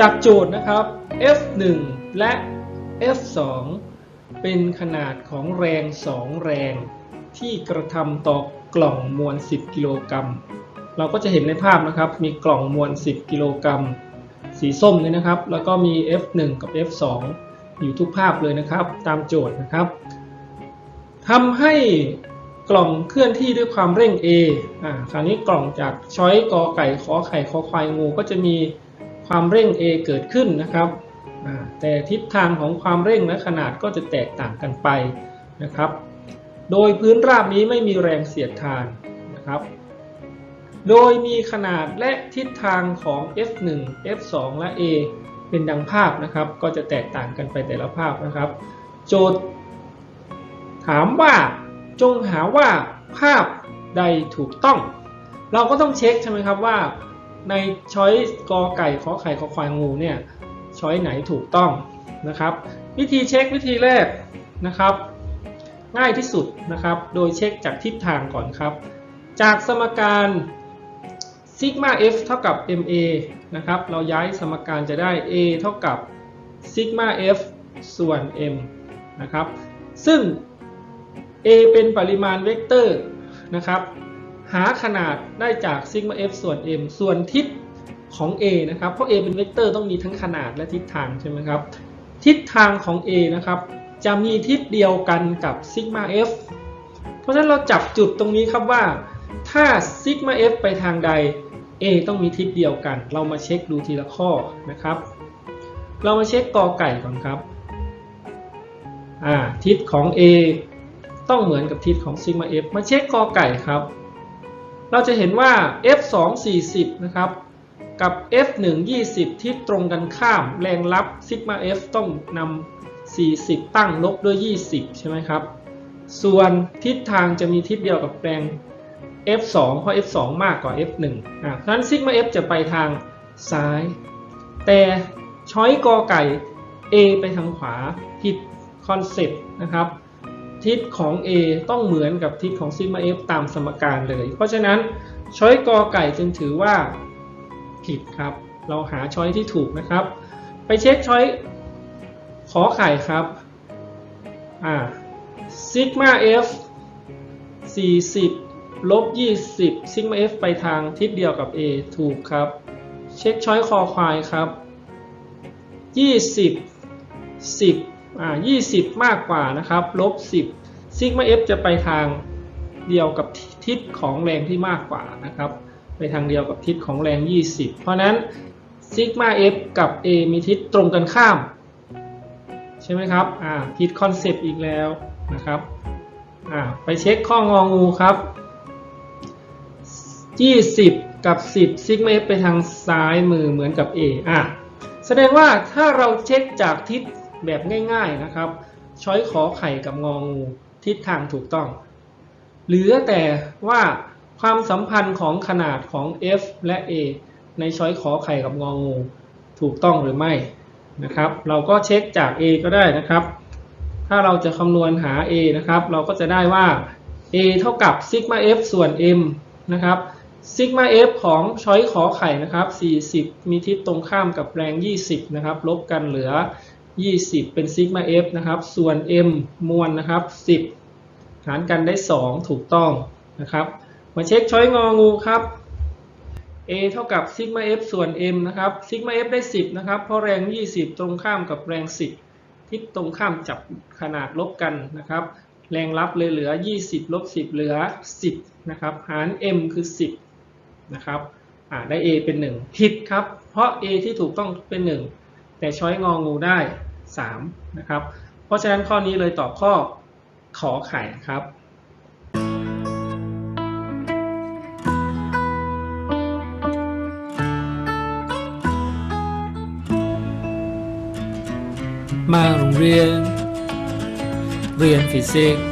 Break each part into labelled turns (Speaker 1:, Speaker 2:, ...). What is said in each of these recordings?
Speaker 1: จากโจทย์นะครับ F1 และ F2 เป็นขนาดของแรง 2 แรงที่กระทำต่อกล่องมวล 10 กิโลกรัม เราก็จะเห็นในภาพนะครับ มีกล่องมวล 10 กิโลกรัม สีส้มเนี่ยนะครับ แล้วก็มี F1 กับ F2 อยู่ทุกภาพเลยนะครับ ตามโจทย์นะครับทำให้กล่องเคลื่อนที่ด้วยความเร่ง A อ่า คราวนี้กล่องจากช้อยกอไก่ขอไข่ขอควายงูก็จะมี ความเร่ง A เกิดขึ้นนะครับอ่าแต่ทิศทางของความเร่งและขนาดก็จะแตกต่างกันไปนะครับ โดยพื้นราบนี้ไม่มีแรงเสียดทานนะครับ โดยมีขนาดและทิศทางของ F1 F2 และ A เป็นดังภาพนะครับ ก็จะแตกต่างกันไปแต่ละภาพนะครับ โจทย์ ถามว่าจงหาว่าภาพใดถูกต้อง เราก็ต้องเช็คใช่ไหมครับว่า ในช้อยกอไก่ขอไข่ขอควายงูเนี่ยช้อยไหนถูกต้องนะครับ วิธีเช็ควิธีแรกนะครับ ง่ายที่สุดนะครับ โดยเช็คจากทิศทางก่อนครับ จากสมการซิกมา f เท่ากับ ma นะครับ เราย้ายสมการจะได้ a เท่ากับซิกมา f ส่วน m นะครับ ซึ่ง a เป็นปริมาณเวกเตอร์นะครับ หาขนาดได้จากซิกมา f ส่วน m ส่วนทิศของ a นะครับ เพราะ a เป็นเวกเตอร์ต้องมีทั้งขนาดและทิศทางใช่ไหมครับ ทิศทางของ a นะครับ จะมีทิศเดียวกันกับซิกมา f เพราะฉะนั้นเราจับจุดตรงนี้ครับว่า ถ้าซิกมา f ไปทางใด a ต้องมีทิศเดียวกัน เรามาเช็คดูทีละข้อนะครับ เรามาเช็คกอไก่ก่อนครับทิศของ a ต้องเหมือนกับทิศของซิกมา f มาเช็คกอไก่ครับ เราจะเห็นว่า f 2 40 นะครับ กับ f 1 20ทิศตรงกันข้ามแรงลับซิกมา f ต้องนำ 40 ตั้งลบด้วย 20 ใช่ไหมครับ ส่วนทิศทางจะมีทิศเดียวกับแรง f2 เพราะ f2 มากกว่า f1 อะฉะนั้นซิกมา f จะไปทางซ้าย แต่ช้อยกอไก่ a ไปทางขวาผิดคอนเซ็ปต์นะครับ ทิศของ A ต้องเหมือนกับทิศของซิกมา F ตามสมการเลย เพราะฉะนั้นช้อยกอไก่จึงถือว่าผิดครับ เราหาช้อยที่ถูกนะครับ ไปเช็คช้อยขอไข่ครับอ่าซิกมา F 40ลบ20ซิกมา F ไปทางทิศเดียวกับ A ถูกครับ เช็คช้อยคอควายครับ 20 10 อ่า20 มากกว่านะครับลบ10ซิกมา F จะไปทางเดียวกับทิศของแรงที่มากกว่านะครับ ไปทางเดียวกับทิศของแรง 20 เพราะนั้นซิกมา F กับ A มีทิศตรงกันข้าม ใช่ไหมครับ อ่าผิดคอนเซปต์อีกแล้วนะครับ อ่าไปเช็คข้ององูครับ 20 กับ 10ซิกมา F ไปทางซ้ายมือเหมือนกับ A อะแสดงว่าถ้าเราเช็คจากทิศ แบบง่าย ๆนะครับ ช้อยขอไข่กับงองูทิศทางถูกต้อง เหลือแต่ว่าความสัมพันธ์ของขนาดของ F และ A ในช้อยขอไข่กับงองูถูกต้องหรือไม่นะครับ เราก็เช็คจาก A ก็ได้นะครับ ถ้าเราจะคำนวณหา A นะครับ เราก็จะได้ว่า A เท่ากับซิกมา F ส่วน M นะครับซิกมา F ของช้อยขอไข่นะครับ 40 มีทิศตรงข้ามกับแรง 20 นะครับ ลบกันเหลือ 20 เป็นซิกมา F นะครับ ส่วน M มวลนะครับ 10 หารกันได้ 2 ถูกต้องนะครับ มาเช็คช้อยงองูครับ A เท่ากับซิกมา F ส่วน M นะครับ ซิกมา F ได้ 10 นะครับ เพราะแรง 20 ตรงข้ามกับแรง 10 ทิศตรงข้ามจับขนาดลบกันนะครับ แรงรับเลยเหลือ 20 ลบ 10 เหลือ 10 นะครับ หาร M คือ 10 นะครับได้ A เป็น 1 ผิดครับ เพราะ A ที่ถูกต้องเป็น 1 แต่ช้อยงองูได้ 3นะครับ เพราะฉะนั้นข้อนี้เลยตอบข้อขอไข่ครับ
Speaker 2: มาโรงเรียน เรียนฟิสิกส์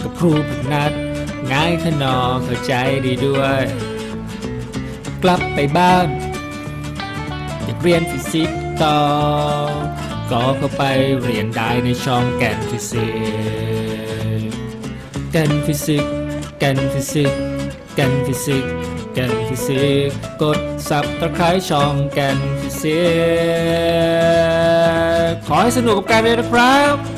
Speaker 2: กับครูผิดนัด ง่ายขนอเข้าใจดีด้วย กลับไปบ้านอยากเรียนฟิสิกส์ ต่อก็เข้าไปเรียนได้ในช่องแกนฟิสิกส์แกนฟิสิกส์แกนฟิสิกส์แกนฟิสิกส์แกแกนฟิสิกส์กดสับตะไคร้ช่องแกนฟิสิกส์ขอให้สนุกกับการเรียนนะครับ